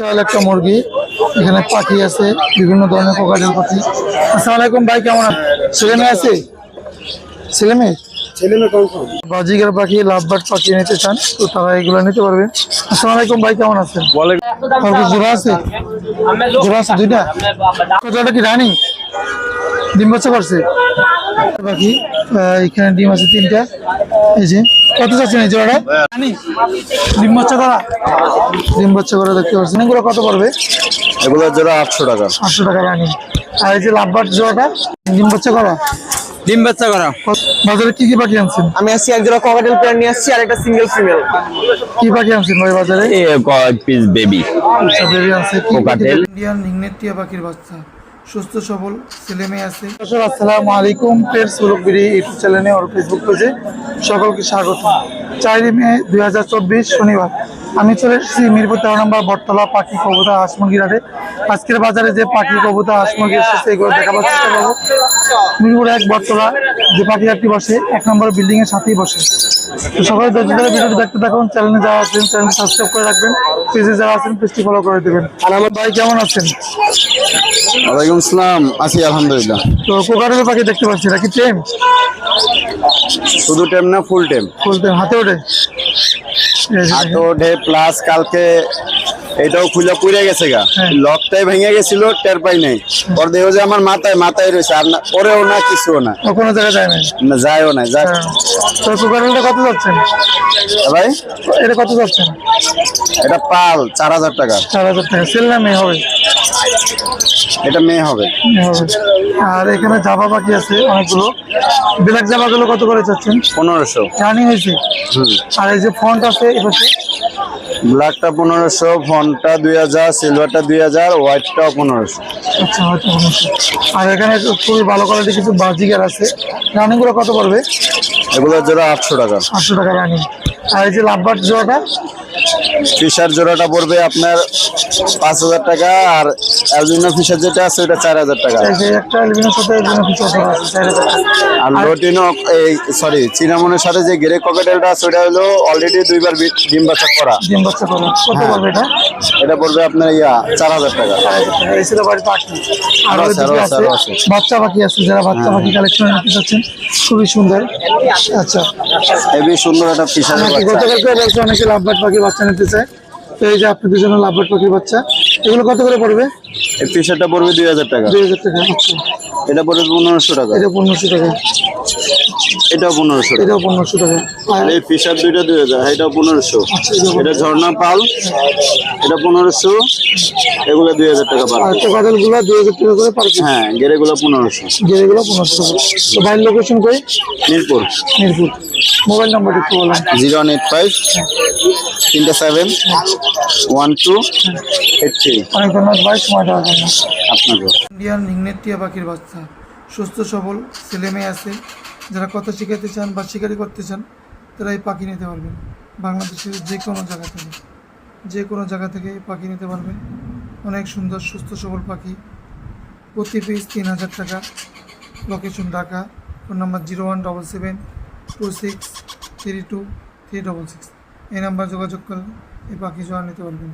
বিশাল একটা মুরগি। এখানে পাখি আছে বিভিন্ন ধরনের কোকাটেল পাখি। আসসালামু আলাইকুম ভাই কেমন আছেন? ছেলে মেয়ে আছে? ছেলে মেয়ে? ছেলে মেয়ে কনফার্ম বাজিগার পাখি লাভবার্ড পাখি নিতে চান তো তারা এগুলো নিতে পারবে আসসালামু আলাইকুম ভাই কেমন আছেন? জোড়া আছে? জোড়া আছে দুইটা? কতটা কি রানি? ডিম বাচ্চা করছে পাখি এখানে ডিম আছে তিনটা। এই যে কত চাচ্ছেন এই জোড়াটা? ডিম বাচ্চা করা? ডিম বাচ্চা করা দেখতে পাচ্ছেন। এগুলো কত পড়বে? এগুলো জোড়া আটশো টাকা। আটশো টাকা রানি। আর এই যে লাভবার্ড জোড়াটা ডিম বাচ্চা করা? ডিম বাচ্চা করা। বাজারে কি কি পাখি আনছেন? আমি আসছি এক জোড়া ককাটেল প্লেয়ার নিয়ে আসছি আর একটা সিঙ্গেল ফিমেল কি পাখি আনছেন ভাই বাজারে? এ পিস বেবি আচ্ছা বেবি আছে কি কোকাটেল। ইন্ডিয়ান হিংনেট পাখির বাচ্চা। সুস্থ, সবল ছেলে মেয়ে আছে। আসসালামু আলাইকুম পেটস ব্লগবিডি ইউটিউব চ্যানেলে ওর ফেসবুক পেজে সকলকে স্বাগত। চারই মে দুই হাজার চব্বিশ শনিবার। আমি চলে এসেছি মিরপুর তেরো নম্বর বটতলা পাখি কবুতা হাঁস মুরগির হাটে আজকের বাজারে যে পাখি কবুতা হাঁস মুরগি এসেছে এগুলো দেখাবার চেষ্টা করব। মিরপুর এক বটতলা যে পাখি হাটটি বসে এক নম্বর বিল্ডিং এর সাথেই বসে। তো সবাই ধৈর্য ধরে ভিডিওটি দেখতে থাকুন চ্যানেলে যারা আছেন চ্যানেল সাবস্ক্রাইব করে রাখবেন পেজে যারা আছেন পেজটি ফলো করে দেবেন। আর আমার ভাই কেমন আছেন? ওয়ালাইকুম আসসালাম আছি আলহামদুলিল্লাহ। তো কোকারের পাখি দেখতে পাচ্ছি নাকি টেম? শুধু টেম না ফুল টেম। বলতে হাতে ওঠে? প্লাস কালকে এটাও খুলে পুড়ে গেছে গা। হ্যাঁ। লকটাই ভেঙে গেছিল টের পাই নাই। ওর দেহ যে আমার মাথায় মাথায় রয়েছে আর না ওরেও না কিছুও না। কোনো জায়গায় যায় না যায়ও না যাক। হ্যাঁ। তো কোকারেলটা কত যাচ্ছেন ভাই? এটা কত যাচ্ছেন এটা পাল চার হাজার টাকা। চার হাজার টাকা। সেল না মেয়ে হবে? এটা মেয়ে হবে। আর এখানে জাবা বাকি আছে অনেকগুলো। ব্ল্যাক জাবাগুলো কত করে চাচ্ছেন? পনেরোশো। রানিং হয়েছে? আর এই যে ফন্ট আছে এপাশে ব্ল্যাকটা পনেরোশো ফোনটা দুই হাজার সিলভারটা দুই হাজার হোয়াইটটাও পনেরোশো। আচ্ছা হয়তো পনেরোশো। আর এখানে তো খুবই ভালো কোয়ালিটি কিছু বাজিগার আছে। রানিংগুলো কত পড়বে? এগুলো জোড়া আটশো টাকা। আটশো টাকা রানিং। আর এই যে লাভবার জোড়াটা? ফিশার জোড়াটা পড়বে আপনার পাঁচ হাজার টাকা আর অ্যালবিনো ফিশার যেটা আছে ওটা চার হাজার টাকা। একটা সাথে আর লোটিনো এই সরি চিনামনের সাথে যে গ্রে ককেটেলটা আছে ওটা হলো অলরেডি দুইবার ডিম বাচ্চা করা। ডিম বাচ্চা করো। কত পড়বে এটা? এটা পড়বে আপনার ইয়া চার হাজার টাকা। এই ছিল বাড়ি পাখি আর। বাচ্চা পাখি আছে যারা বাচ্চা পাখি কালেকশন নিতে চাচ্ছেন খুবই সুন্দর। আচ্ছা। হেবি সুন্দর একটা ফিশারের আমাকে বাচ্চা বলছে অনেকে লাভবাট পাখি বাচ্চা নিতে চায়। তো এই যে আপনাদের জন্য লাভবাট পাখির বাচ্চা এগুলো কত করে পড়বে? টি শার্টটা পড়বে দুই হাজার টাকা। দুই হাজার টাকা আচ্ছা। এটা পড়বে পনেরোশো টাকা। এটা পনেরোশো টাকা। পনেরোশো। পনেরোশো টাকা। এই ফিশার দুইটা দুই হাজার পনেরোশো। আচ্ছা, এটা এটা ঝর্ণা পাল এটা পনেরোশো। এগুলো দুই হাজার টাকা পার আর টোকাটেল দুই হাজার টাকা করে পার হ্যাঁ গেরেগুলো পনেরোশো। গেরেগুলো পনেরোশো টাকা। তো বাইরের লোকেশন কই? মিরপুর। মিরপুর। মোবাইল নাম্বার একটু বলেন। জিরো ওয়ান এইট ফাইভ তিনটা seven one two eight three. অনেক ধন্যবাদ ভাই সময় দেওয়ার জন্য। আপনাকে ইন্ডিয়ান হিংনেট পাখির বাচ্চা। সুস্থ সবল ছেলে মেয়ে আছে। যারা কথা শিখাতে চান বা শিকারি করতে চান, তারা এই পাখি নিতে পারবেন। বাংলাদেশের যে কোনো জায়গা থেকে। যে কোনো জায়গা থেকে পাখি নিতে পারবেন। অনেক সুন্দর, সুস্থ, সবল পাখি। প্রতি পিস তিন হাজার টাকা। Location Dhaka. Phone number zero one double seven two six three two three double six. এই নাম্বার যোগাযোগ করলে এই পাখি জোড়া নিতে পারবেন।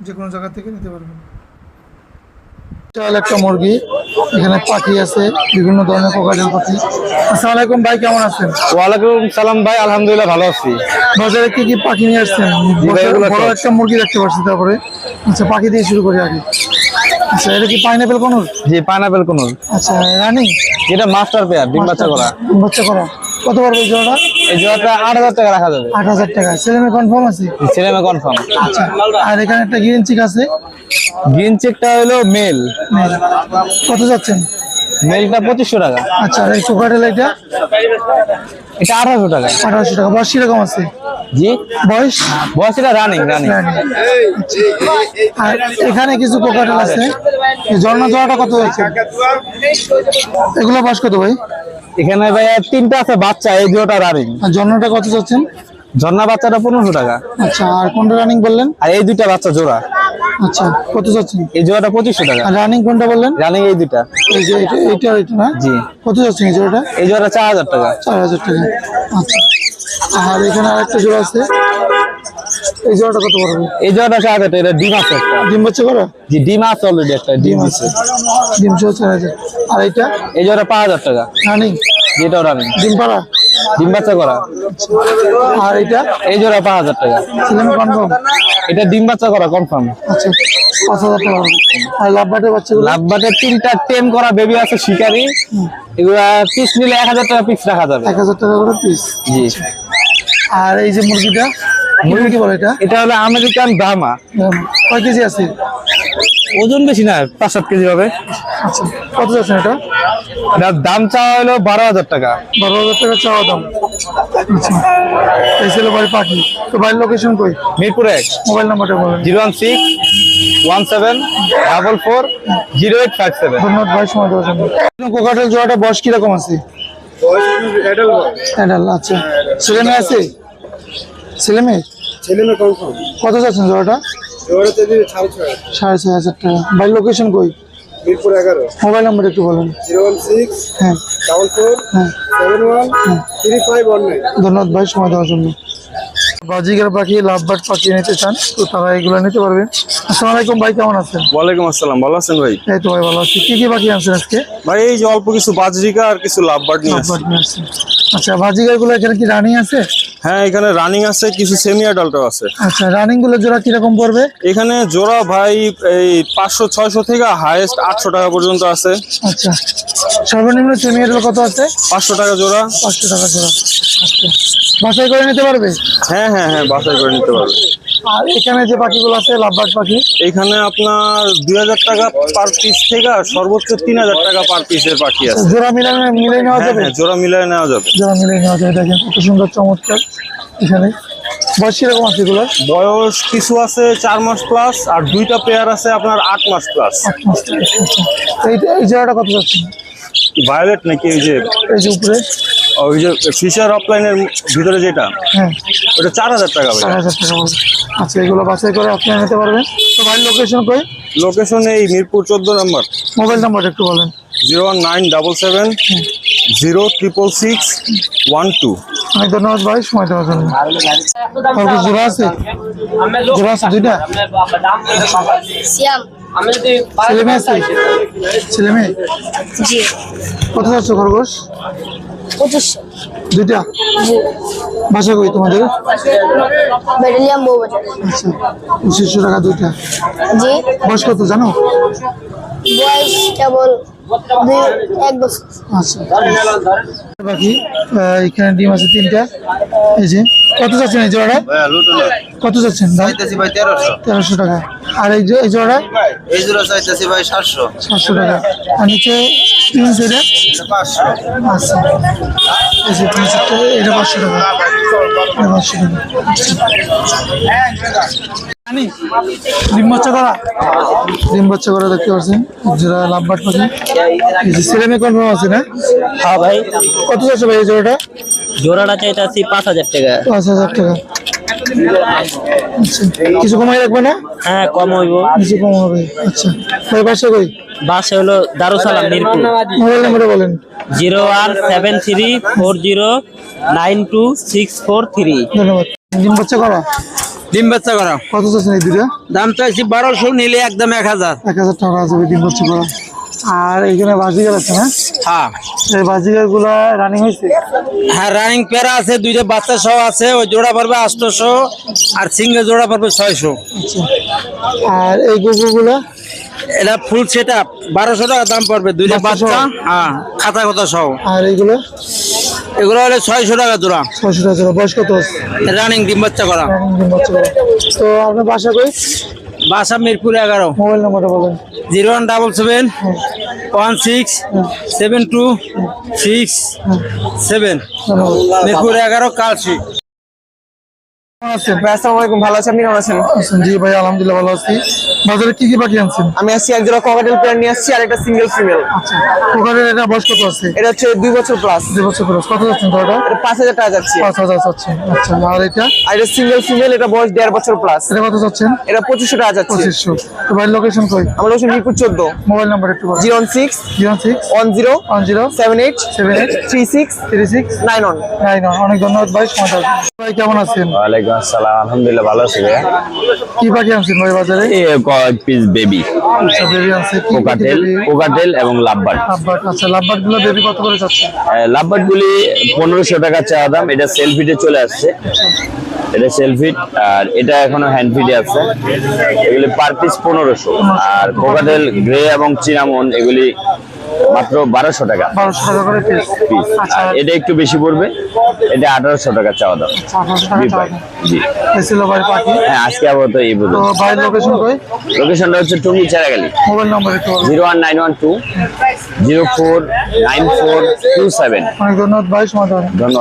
যে কোনো জায়গা থেকে নিতে পারবেন। বিশাল একটা মুরগি। এখানে পাখি আছে বিভিন্ন ধরনের কোকাটেল পাখি। আসসালামু আলাইকুম ভাই কেমন আছেন? ওয়ালাইকুম সালাম ভাই আলহামদুলিল্লাহ ভালো আছি। বাজারে কি কি পাখি নিয়ে আসছেন? বড় একটা মুরগি দেখতে পাচ্ছি তারপরে। আচ্ছা পাখি দিয়ে শুরু করি আগে। আচ্ছা এটা কি পাইনাপেল কোন জি পাইনাপেল আচ্ছা রানিং? এটা মাস্টার পেয়ার ডিম বাচ্চা করা। বাচ্চা করা। কত পারবে জোড়াটা এই জোড়াটা টাকা রাখা যাবে। আট হাজার টাকা। ছেলে মেয়ে কনফার্ম আছে? ছেলে মেয়ে কনফার্ম আচ্ছা আর এখানে একটা গ্রিন চিক আছে? গ্রিন চেকটা হলো মেল কত যাচ্ছেন? মেলটা টাকা। আচ্ছা আর এই কোকাটেল এটা এটা আঠারোশো টাকা। আঠারোশো টাকা। বয়স কীরকম আছে? জি? বয়স? বয়স এটা রানিং রানিং আর এখানে কিছু কোকাটেল আছে? ঝর্ণা জোড়াটা কত হয়েছে? এগুলো বয়স কত ভাই? এখানে ভাইয়া তিনটা আছে বাচ্চা এই দুটা রানিং জন্মটা কত চাচ্ছেন? ঝর্ণা বাচ্চাটা পনেরোশো টাকা। আচ্ছা আর কোনটা রানিং বললেন? আর এই দুটা বাচ্চা জোড়া। আচ্ছা কত চাচ্ছেন? এই জোড়াটা পঁচিশশো টাকা। আর রানিং কোনটা বললেন? রানিং এই দুইটা। এই যে এটা এটা না? জি। কত যাচ্ছেন এই জোড়াটা? এই জোড়াটা চার হাজার টাকা। চার হাজার টাকা। আচ্ছা। আর এখানে আরেকটা জোড়া আছে। এই জোড়াটা কত পড়বে? এই জোড়াটা টাকা এটা ডিম আছে ডিম বাচ্চা করা জি ডিম আছে অলরেডি একটা ডিম আছে আছে। ডিম সহ চার হাজার। আর এইটা? এই জোড়া পাঁচ হাজার টাকা। রানিং? যেটাও রানিং। ডিম পাড়া? ডিম বাচ্চা করা। আর এইটা? এই জোড়া পাঁচ হাজার টাকা। ছেলে কনফার্ম? এটা ডিম বাচ্চা করা কনফার্ম। আচ্ছা পাঁচ হাজার টাকা আর লাভ বাটের বাচ্চাগুলো? লাভবাটের তিনটা টেম করা বেবি আছে শিকারি। এগুলা পিস নিলে এক হাজার টাকা পিস রাখা যাবে। এক হাজার টাকা করে পিস জি। আর এই যে মুরগিটা? মুরগি কি বলে এটা? এটা হলো আমেরিকান ব্রাহ্মা। উম, কয় কেজি আছে? ওজন বেশি না পাঁচ সাত কেজি হবে। আচ্ছা কত যাচ্ছেন এটা? এটার দাম চাওয়া হলো বারো হাজার টাকা। বারো হাজার টাকা চাওয়া দাম। আচ্ছা এই ছিল বাড়ি পাখি। তো বাড়ির লোকেশন কই? মিরপুর এক। মোবাইল নাম্বারটা বলেন। Zero one six one seven double four zero eight five seven. ধন্যবাদ ভাই সময় দেওয়ার জন্য। কোকাটেল জোড়াটা বয়স কীরকম আছে? অ্যাডাল আচ্ছা। মেয়ে আছে? ছেলে মেয়ে? ছেলে মেয়ে কনফার্ম কত যাচ্ছেন জোড়াটা? জোড়াতে দিয়ে সাড়ে ছয় সাড়ে ছয় হাজার টাকা। বাড়ির লোকেশন কই? মিরপুর এগারো। মোবাইল নাম্বার একটু বলেন। জিরো ওয়ান সিক্স হ্যাঁ। ডাবল ফোর হ্যাঁ। Seven one three five one nine. ধন্যবাদ ভাই সময় দেওয়ার জন্য। বাজিগার পাখি লাভ লাভবার্ড পাখি নিতে চান তো তারা এগুলো নিতে পারবেন। আসসালামু আলাইকুম ভাই কেমন আছেন? ওয়ালাইকুম আসসালাম ভালো আছেন ভাই? এই তো ভাই ভালো আছি। কি কি পাখি আনছেন আজকে? ভাই এই যে অল্প কিছু বাজরিকা আর কিছু লাভ বার্ড নিয়ে আসছি আচ্ছা বাজিগারগুলো এখানে কি রানিং আছে? হ্যাঁ এখানে রানিং আছে কিছু সেমি অ্যাডাল্টও আছে। আচ্ছা রানিংগুলো জোড়া কীরকম পড়বে? এখানে জোড়া ভাই এই পাঁচশো ছয়শো থেকে হাইয়েস্ট আটশো টাকা পর্যন্ত আছে। আচ্ছা সর্বনিম্ন সেমিয়ার কত আছে? পাঁচশো টাকা জোড়া। পাঁচশো টাকা জোড়া। আচ্ছা। বাসাই করে নিতে পারবে? হ্যাঁ হ্যাঁ হ্যাঁ বাছাই করে নিতে পারবে। আর এখানে যে পাখিগুলো আছে লাভবার্ড পাখি? এখানে আপনার দুই হাজার টাকা পার পিস থেকে সর্বোচ্চ তিন হাজার টাকা পার পিসের পাখি আছে। জোড়া মিলানো মিলাই নেওয়া হ্যাঁ যাবে? হ্যাঁ জোড়া মিলিয়ে নেওয়া যাবে। জোড়া মিলাই নেওয়া যাবে দেখেন কত সুন্দর চমৎকার। এখানে বয়স কীরকম আছে এগুলো বয়স কিছু আছে চার মাস প্লাস আর দুইটা পেয়ার আছে আপনার আট মাস প্লাস। আচ্ছা। এই জায়গাটা কত যাচ্ছে? ভায়োলেট নাকি এই যে? এই যে উপরে। ওই যে ফিশার অফলাইনের ভিতরে যেটা হ্যাঁ। ওটা চার হাজার টাকা ভাই চার হাজার টাকা বলবে আচ্ছা এগুলো বাছাই করে আপনি নিতে পারবেন। তো ভাই লোকেশন কই? লোকেশন এই মিরপুর চোদ্দ নম্বর। মোবাইল নাম্বার একটু বলেন। Zero one nine double seven zero triple six one two. অনেক ধন্যবাদ ভাই সময় দেওয়ার জন্য। আর কি জোড়া আছে? জোড়া আছে দুইটা? সিয়াম ছেলে মেয়ে আছে? ছেলে মেয়ে? জি। কত খরগোশ? পঁচিশশো। দুইটা? বাসা কই তোমাদের? বেটালিয়াম বউ বাজার। আচ্ছা পঁচিশশো টাকা দুইটা। জি। বয়স কত জানো? বয়স কেবল দুই এক বছর। আচ্ছা। বাকি এখানে ডিম আছে তিনটা। এই যে কত যাচ্ছেন এই জোড়া কত যাচ্ছেন চাইতেছি ভাই তেরোশো। তেরোশো টাকা। আর এই যে- এই জোড়া এই জোড়া চাইতেছি ভাই সাতশো। সাতশো টাকা। আর নিচে তিন সেটা পাঁচশো। আচ্ছা। এই যে তিন সেটটা এটা পাঁচশো টাকা। এটা পাঁচশো টাকা। জানি ডিম বাচ্চা করা? ডিম বাচ্চা করা দেখতে পাচ্ছেন। যারা লাভবাট পাখি। এই যে ছেলে মেয়ে কনফার্ম আছে না? হ্যাঁ ভাই। কত যাচ্ছে ভাই এই জোড়াটা? জোড়াটা চাইতেছি পাঁচ হাজার টাকা। পাঁচ হাজার টাকা। আচ্ছা। কিছু কমাই রাখবে না? হ্যাঁ কম হইব। কিছু কম হবে। আচ্ছা। ভাই বাসা কই? বাসে হলো দারুসালাম মিরপুর। মোবাইল নাম্বারে বলেন। Zero one seven three four zero nine two six four three. ধন্যবাদ। ডিম বাচ্চা করা? ডিম বাচ্চা করা। কত চাচ্ছেন এই দুটা দাম চাইছি বারোশো নিলে একদম এক হাজার। এক হাজার টাকা যাবে ডিম বাচ্চা করা। আর এখানে বাজিগার আছে না? হ্যাঁ। এই বাজিগারগুলা রানিং হয়েছে? হ্যাঁ রানিং প্যারা আছে দুইটা বাচ্চা সহ আছে ওই জোড়া পড়বে আটশোশো আর সিঙ্গেল জোড়া পড়বে ছয়শো। আচ্ছা। আর এই গুগু গুলা এটা ফুল সেট আপ বারোশো টাকা দাম পড়বে দুইটা বাচ্চা? হ্যাঁ খাতা কথা সহ। আর এইগুলো? এগুলো হলে ছয়শো টাকা জোড়া। ছয়শো টাকা জোড়া। বয়স কত? রানিং ডিম বাচ্চা করা। রানিং ডিম বাচ্চা করা। তো আপনার বাসা কই? বাসা মিরপুর এগারো। মোবাইল নাম্বারটা বলেন। Zero one double seven one six seven two six seven. Mirpur এগারো কালসি কেমন আছেন? আসসালামু ভালো আছি আপনি কেমন আছেন? আছেন জি ভাই আলহামদুলিল্লাহ ভালো আছি। বাজারে কি কি পাখি আনছেন? আমি আসছি এক জোড়া ককাটেল পেয়ার নিয়ে আসছি আর একটা সিঙ্গেল ফিমেল আচ্ছা ওখানে এটা বয়স কত আছে? এটা হচ্ছে দুই বছর প্লাস দুই বছর কত যাচ্ছেন তো এটা পাঁচ হাজার টাকা যাচ্ছে। পাঁচ হাজার আচ্ছা আর এটা? আর এটা সিঙ্গেল ফিমেল এটা বয়স দেড় বছর প্লাস এটা কত চাচ্ছেন এটা পঁচিশশো টাকা যাচ্ছে। পঁচিশশো। তো ভাই লোকেশন কই? আমার হচ্ছে মিরপুর চোদ্দ। মোবাইল নাম্বার একটু zero one six zero six one zero one zero seven eight seven eight three six three six nine one. Nine অনেক ধন্যবাদ ভাই সময় ভাই কেমন আছেন? ওয়ালাইকুম ওয়ালাইকুম আসসালাম। আলহামদুলিল্লাহ ভালো আছি ভাইয়া। কি পাখি আনছেন ভাই বাজারে? কয়েক পিস বেবি আচ্ছা বেবি আছে কোকাটেল কোকাটেল এবং লাভবার্ড। লাভবার্ড আচ্ছা লাভবার্ডগুলো বেবি কত করে যাচ্ছে লাভবার্ড গুলি পনেরোশো টাকা চাওয়া দাম। এটা সেলফিটে চলে আসছে। এটা সেলফিট আর এটা এখনও হ্যান্ড ফিটে আছে। এগুলি পার পিস পনেরোশো। আর কোকাটেল গ্রে এবং চিনামন এগুলি মাত্র বারোশো টাকা। আচ্ছা। এটা একটু বেশি পড়বে। এটা আঠারোশো টাকা চাওয়া দাম এই পাখি। হ্যাঁ আজকে এই তো লোকেশন কই? লোকেশনটা হচ্ছে Tongi Charagali mobile number zero one nine one two zero four nine four two seven. ধন্যবাদ।